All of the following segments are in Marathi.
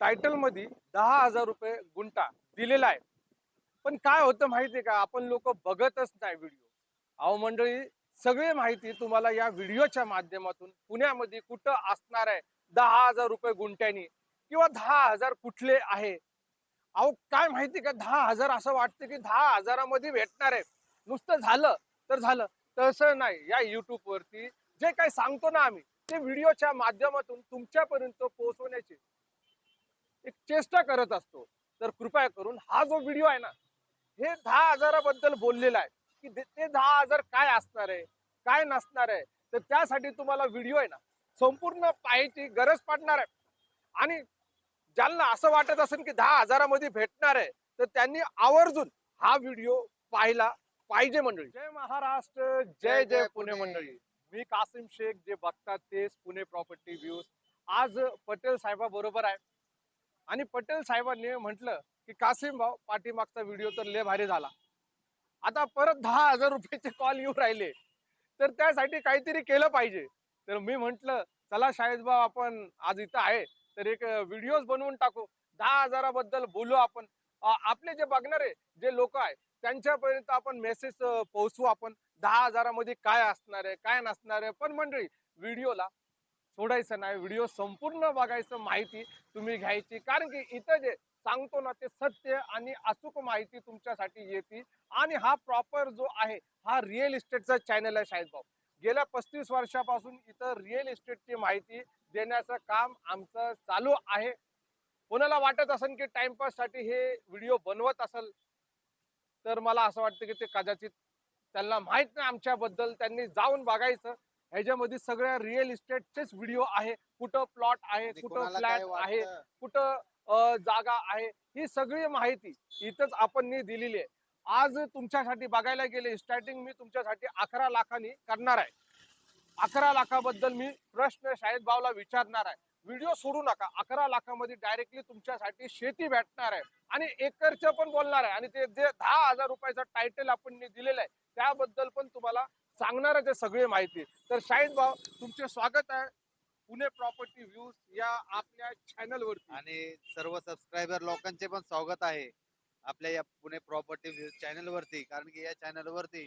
टायटलमध्ये दहा हजार रुपये गुंटा दिलेला आहे. पण काय होतं माहितीये का? आपण लोक बघतच नाही व्हिडिओ. अहो मंडळी सगळी माहिती तुम्हाला या व्हिडिओच्या माध्यमातून पुण्यामध्ये कुठं असणार आहे? दहा हजार रुपये गुंट्यानी किंवा दहा हजार कुठले आहे? अहो काय माहिती का? दहा हजार असं वाटतं की दहा हजारामध्ये भेटणार आहे. नुसतं झालं तर झालं. तसं नाही. या युट्यूब वरती जे काही सांगतो ना आम्ही ते व्हिडिओच्या माध्यमातून तुमच्यापर्यंत पोहोचवण्याची एक चेष्टा करत असतो. तर कृपया करून हा जो व्हिडिओ आहे ना हे दहा हजाराबद्दल बोललेला आहे. की ते- दहा हजार काय असणार आहे? काय नसणार आहे? तर त्यासाठी तुम्हाला व्हिडिओ आहे ना संपूर्ण पाहायची गरज पडणार आहे. आणि ज्यांना असं वाटत असेल की दहा हजारामध्ये भेटणार आहे तर त्यांनी आवर्जून हा व्हिडिओ पाहिला पाहिजे मंडळी. जय महाराष्ट्र जय जय पुणे मंडळी. मी कासिम शेख जे बघतात तेच पुणे प्रॉपर्टी व्ह्यूज आज पटेल साहेबा बरोबर आहे. आणि पटेल साहेबांनी म्हटलं की कासिम भाऊ पाठीमागचा व्हिडिओ तर लय भारी झाला. आता परत दहा हजार रुपयाचे कॉल येऊ राहिले. तर त्यासाठी काहीतरी केलं पाहिजे. तर मी म्हंटल चला शाहिद भाऊ आपण आज इथं आहे. तर एक व्हिडिओज बनवून टाकू. दहा हजाराबद्दल बोलू आपण. आपले जे बघणारे जे लोक आहे त्यांच्यापर्यंत आपण मेसेज पोहोचवू आपण. दहा हजारामध्ये काय असणार आहे काय नसणार आहे. पण मंडळी व्हिडिओला सोडायचं नाही. व्हिडिओ संपूर्ण बघायचं माहिती तुम्ही घ्यायची. कारण की इथं जे सांगतो ना ते सत्य आणि अचूक माहिती तुमच्यासाठी येते. आणि हा प्रॉपर जो आहे हा रिअल इस्टेटचा चॅनल आहे शाहिद भाऊ. गेल्या पस्तीस वर्षापासून इथं रिअल इस्टेटची माहिती देण्याचं काम आमचं चालू आहे. कोणाला वाटत असेल की टाइमपाससाठी हे व्हिडिओ बनवत असेल तर मला असं वाटतं की ते कदाचित त्यांना माहीत नाही आमच्याबद्दल. त्यांनी जाऊन बघायचं. ह्याच्यामध्ये सगळ्या रिअल इस्टेटचेच व्हिडिओ आहे. कुठं प्लॉट आहे आणि कुठं फ्लॅट आहे? कुठं जागा आहे ही सगळी माहिती इथंच आपण नी दिलेली आहे. आज तुमच्यासाठी बघायला गेले स्टार्टिंग मी तुमच्यासाठी अकरा लाखांनी करणार आहे. अकरा लाखाबद्दल मी प्रश्न शाहिद भावला विचारणार आहे. व्हिडिओ सोडू नका. अकरा लाखामध्ये डायरेक्टली तुमच्यासाठी शेती भेटणार आहे. आणि एकरचं पण बोलणार आहे. आणि ते जे दहा हजार रुपयाचं टायटल आपण नी दिलेलं आहे त्याबद्दल पण तुम्हाला सांगणार आहे सगळी माहिती. तर शाहिद भाव तुमचे स्वागत आहे पुणे प्रॉपर्टी व्ह्यूज या आपल्या चॅनल वर आणि सर्व सबस्क्रायबर लोकांचे पण स्वागत आहे आपल्या या पुणे प्रॉपर्टी व्ह्यूज चॅनल वरती कारण की या चॅनल वरती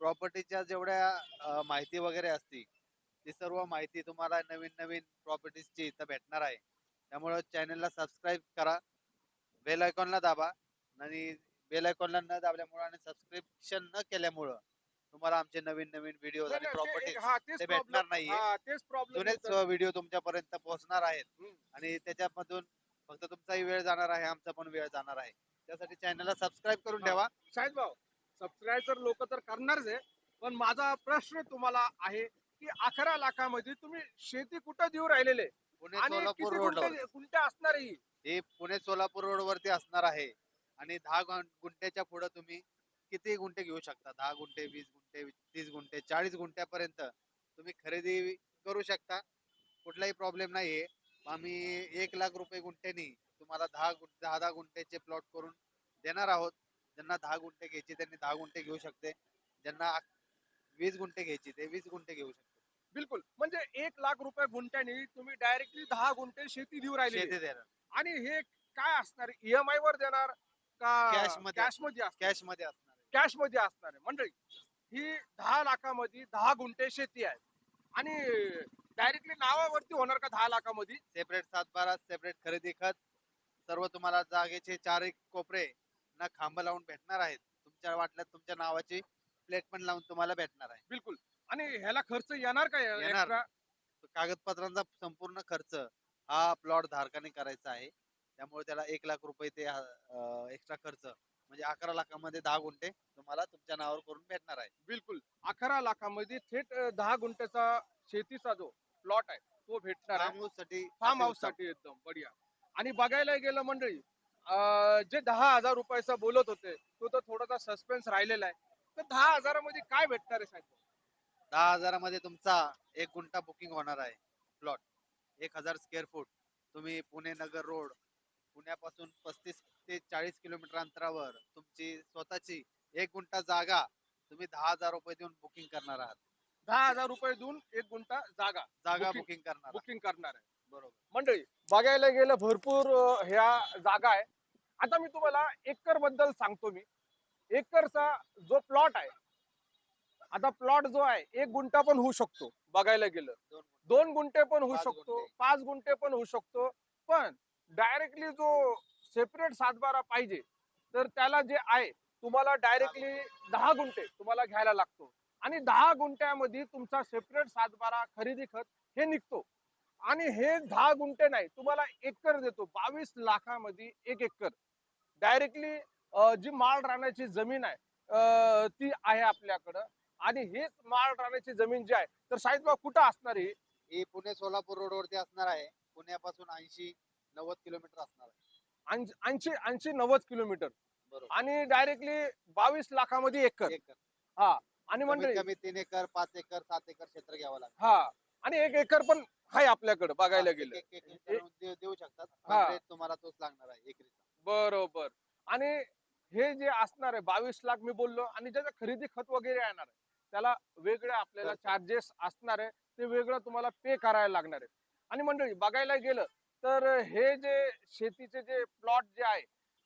प्रॉपर्टीच्या जेवढ्या माहिती वगैरे असती ती सर्व माहिती तुम्हाला नवीन नवीन प्रॉपर्टीजची इथं भेटणार आहे. त्यामुळे चॅनलला सबस्क्राईब करा बेल आयकॉनला दाबा आणि बेल आयकॉनला न दाबल्यामुळं आणि सबस्क्रिप्शन न केल्यामुळं तुम्हाला आमचे नवीन नवीन व्हिडिओ आणि नाही, नाही, प्रॉपर्टी हा, ते भेटणार. हा, प्रॉब्लेम जुनेच व्हिडिओ तुमच्यापर्यंत पोहोचणार आहेत. आणि त्याच्यामधून फक्त तुमचाही वेळ जाणार आहे आमचा पण वेळ जाणार आहे त्यासाठी चॅनलला सबस्क्राईब करून. ठेवा शाहिद भाऊ सबस्क्राईबर लोक तर करणारच आहे पण माझा प्रश्न तुम्हाला आहे की अकरा लाखामध्ये तुम्ही शेती कुठं देऊ राहिलेले पुणे सोलापूर रोड गुंठे असणार ही? हे पुणे सोलापूर रोड वरती असणार आहे आणि दहा गुंठ्याच्या पुढे तुम्ही किती गुंठे घेऊ शकता? दहा गुंठे वीस गुंठे तीस गुंठे चाळीस गुंठ्यापर्यंत तुम्ही खरेदी करू शकता. कुठलाही प्रॉब्लेम नाहीये. आम्ही एक लाख रुपये गुंठ्यानी तुम्हाला दहा दहा दहा गुंठ्याचे प्लॉट करून देणार आहोत. ज्यांना दहा गुंठे घ्यायचे त्यांनी दहा गुंठे घेऊ शकते. ज्यांना वीस गुंठे घ्यायची ते वीस गुंठे घेऊ शकते बिलकुल. म्हणजे एक लाख रुपये गुंठ्याने तुम्ही डायरेक्टली दहा गुंठे शेती देऊ राहिले शेती देणार. आणि हे काय असणार? ईएमआय वर देणार का Cash मध्ये. कॅशमध्ये? कॅशमध्ये असणार. कॅशमध्ये असणार आहे. मंडळी ही दहा लाखामध्ये दहा गुंठे शेती आहे आणि डायरेक्टली नावावरती होणार का दहा लाखामध्ये? सेपरेट सातबारा सेपरेट खरेदी खत. सर्व तुम्हाला जागेचे चार एक कोपरे ना खांब लावून भेटणार आहेत. तुमच्या वाटल्यात तुमच्या नावाची प्लेट पण लावून तुम्हाला भेटणार आहे. बिलकुल. आणि ह्याला खर्च येणार का येणार. कागदपत्रांचा संपूर्ण खर्च हा प्लॉट धारकाने करायचा आहे. त्यामुळे त्याला एक लाख रुपये ते एक्स्ट्रा खर्च म्हणजे अकरा लाखामध्ये दहा गुंठे तुम्हाला तुमच्या नावावर करून भेटणार आहे. बिलकुल. अकरा लाखामध्ये थेट अं, दहा गुंठ्याचा शेतीचा जो प्लॉट आहे तो भेटणार आहे. फार्म हाऊससाठी फार्म हाऊससाठी एकदम बढिया. आणि बघायला गेलं मंडळी अं, जे दहा हजार रुपयाचा बोलत होते तो तर थोडासा सस्पेन्स राहिलेला आहे. तर दहा हजारामध्ये काय भेटणार आहे साहेब? दहा हजारामध्ये तुमचा एक गुंठा बुकिंग होणार आहे प्लॉट एक हजार स्क्वेअर फूट तुम्ही पुणे नगर रोड पुण्यापासून पस्तीस ते चाळीस किलोमीटर अंतरावर तुमची स्वतःची एक गुंठा जागा तुम्ही दहा हजार रुपये देऊन बुकिंग करणार आहात. दहा हजार रुपये देऊन एक गुंठा जागा जागा Booking- बुकिंग करणार आहात. बुकिंग करणार आहे. बरोबर. मंडळी बघायला गेलं भरपूर अं, ह्या जागा आहे. आता मी तुम्हाला एकरबद्दल सांगतो मी. एकरचा जो प्लॉट आहे आता प्लॉट जो आहे एक गुंठा पण होऊ शकतो बघायला गेलं. दोन गुंठे. दोन गुंठे पण होऊ पाच शकतो गुंठे. पाच गुंठे पण होऊ शकतो. पण डायरेक्टली जो सेपरेट सातबारा पाहिजे. तर त्याला जे आहे तुम्हाला डायरेक्टली दहा गुंठे तुम्हाला घ्यायला लागतो. आणि दहा गुंठ्यामध्ये तुमचा सेपरेट सातबारा खरेदी खत हे निघतो. आणि हे दहा गुंठे नाही तुम्हाला एकर देतो. बावीस लाखामध्ये एक एकर. डायरेक्टली जी माळ राहण्याची जमीन आहे अं, ती आहे आपल्याकडं. आणि हेच माळ राहण्याची जमीन जी आहे तर साहेब कुठं असणार ही? पुणे सोलापूर रोड वरती असणार आहे. पुण्यापासून ऐंशी नव्वद किलोमीटर असणार आहे. ऐंशी ऐंशी नव्वद किलोमीटर. बरोबर. आणि डायरेक्टली बावीस लाखामध्ये एकर. एकर. आणि कमीत मंडळी कमी तीन एकर पाच एकर सात एकर क्षेत्र घ्यावं लागतं. हा आणि एक एकर पण आहे आपल्याकडे बघायला एक- गेलं. एक- एक देऊ देऊ शकतात. हा. पण rate तुम्हाला तोच लागणार आहे एकरीचा. बरोबर. आणि हे जे असणार आहे बावीस लाख मी बोललो आणि ज्याचं खरेदी खत वगैरे येणार आहे त्याला वेगळे आपल्याला. चार्जेस असणार आहे ते वेगळं तुम्हाला पे करायला लागणार आहे. आणि मंडळी बघायला गेलं तर हे जे शेतीचे जे प्लॉट जे आहे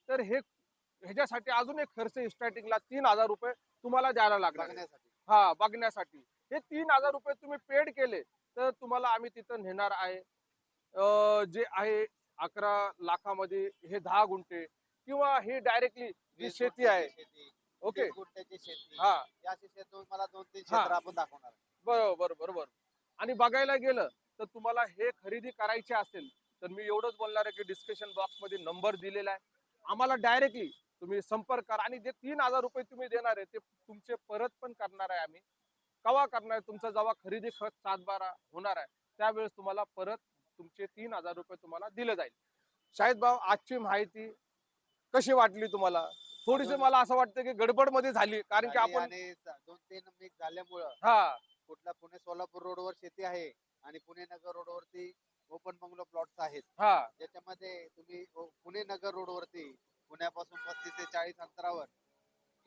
तर हे ह्याच्यासाठी अजून एक खर्च स्टार्टिंगला तीन हजार रुपये तुम्हाला द्यायला लागणार हा बघण्यासाठी. हे तीन हजार रुपये तुम्ही पेड केले तर तुम्हाला आम्ही तिथं नेणार आहे. जे आहे अकरा लाखामध्ये हे दहा गुंठे किंवा हे डायरेक्टली जी शेती आहे. ओके. हा. या शेतीत तुम्हाला दोन तीन. क्षेत्र आपण दाखवणार. आहे. बरोबर बरोबर. आणि बघायला गेलं तर तुम्हाला हे खरेदी करायचे असेल तर मी एवढंच बोलणार आहे की डिस्कशन बॉक्समध्ये नंबर दिलेला आहे. आम्हाला डायरेक्टली तुम्ही संपर्क करा. आणि जे तीन हजार रुपये तुम्ही देणार आहे ते तुमचे परत पण करणार आहे आम्ही. कवा करणार आहे? तुमचा जेव्हा खरेदी खत सातबारा होणार आहे त्यावेळेस तुम्हाला परत तुमचे तीन हजार रुपये तुम्हाला दिले जाईल. शाहिद भाऊ आजची माहिती कशी वाटली तुम्हाला? थोडीशी मला असं वाटतं की गडबडमध्ये झाली कारण की आपण दोन तीन मिक्स झाल्यामुळं हा. कुठला पुणे सोलापूर रोडवर शेती आहे आणि पुणे नगर रोडवरती ओपन बंगलो प्लॉट्स आहेत. हा. ज्याच्यामध्ये तुम्ही पुणे नगर रोडवरती पुण्यापासून पस्तीस ते चाळीस अंतरावर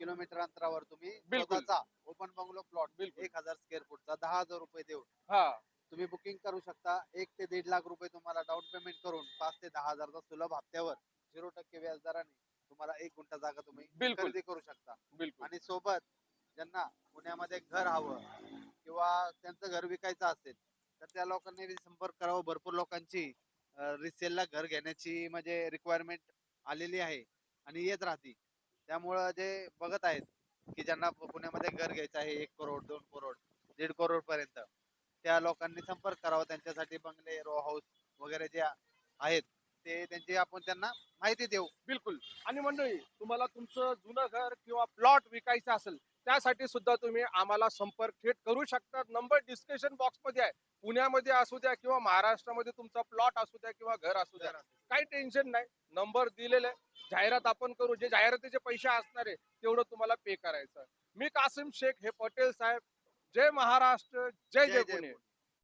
किलोमीटर अंतरावर तुम्ही बिलकुल. स्वतःचा ओपन बंगलो प्लॉट बिलकुल. एक हजार स्क्वेअर फूटचा दहा हजार रुपये देऊन हा. तुम्ही बुकिंग करू शकता. एक ते दीड लाख रुपये तुम्हाला डाऊन पेमेंट करून पाच ते दहा हजारचा सुलभ हप्त्यावर झिरो टक्के व्याजदराने तुम्हाला एक गुंठा जागा तुम्ही बिलकुल. खरेदी करू शकता. बिलकुल. आणि सोबत ज्यांना पुण्यामध्ये घर हवं किंवा त्यांचं घर विकायचं असेल तर त्या लोकांनी संपर्क करावा भरपूर लोकांची रिसेलला घर घेण्याची म्हणजे रिक्वायरमेंट आलेली आहे आणि येत राहते. त्यामुळं जे बघत आहेत की ज्यांना पुण्यामध्ये घर घ्यायचं आहे एक करोड दोन करोड दीड करोड पर्यंत त्या लोकांनी संपर्क करावा त्यांच्यासाठी बंगले रो हाऊस वगैरे जे आहेत ते त्यांची आपण त्यांना माहिती देऊ. बिलकुल. आणि मंडळी तुम्हाला तुमचं जुनं घर किंवा प्लॉट विकायचं असेल त्यासाठी सुद्धा तुम्ही आम्हाला संपर्क थेट करू शकता. नंबर डिस्कशन बॉक्समध्ये आहे. पुण्यामध्ये असू द्या किंवा महाराष्ट्रामध्ये तुमचा प्लॉट असू द्या किंवा घर असू द्या. काही टेन्शन नाही. नंबर दिलेला आहे. जाहिरात आपण करू. जे जाहिरातीचे पैसे असणार आहे तेवढं तुम्हाला पे करायचं. मी कासिम शेख हे पटेल साहेब. जय महाराष्ट्र जय जय पुणे.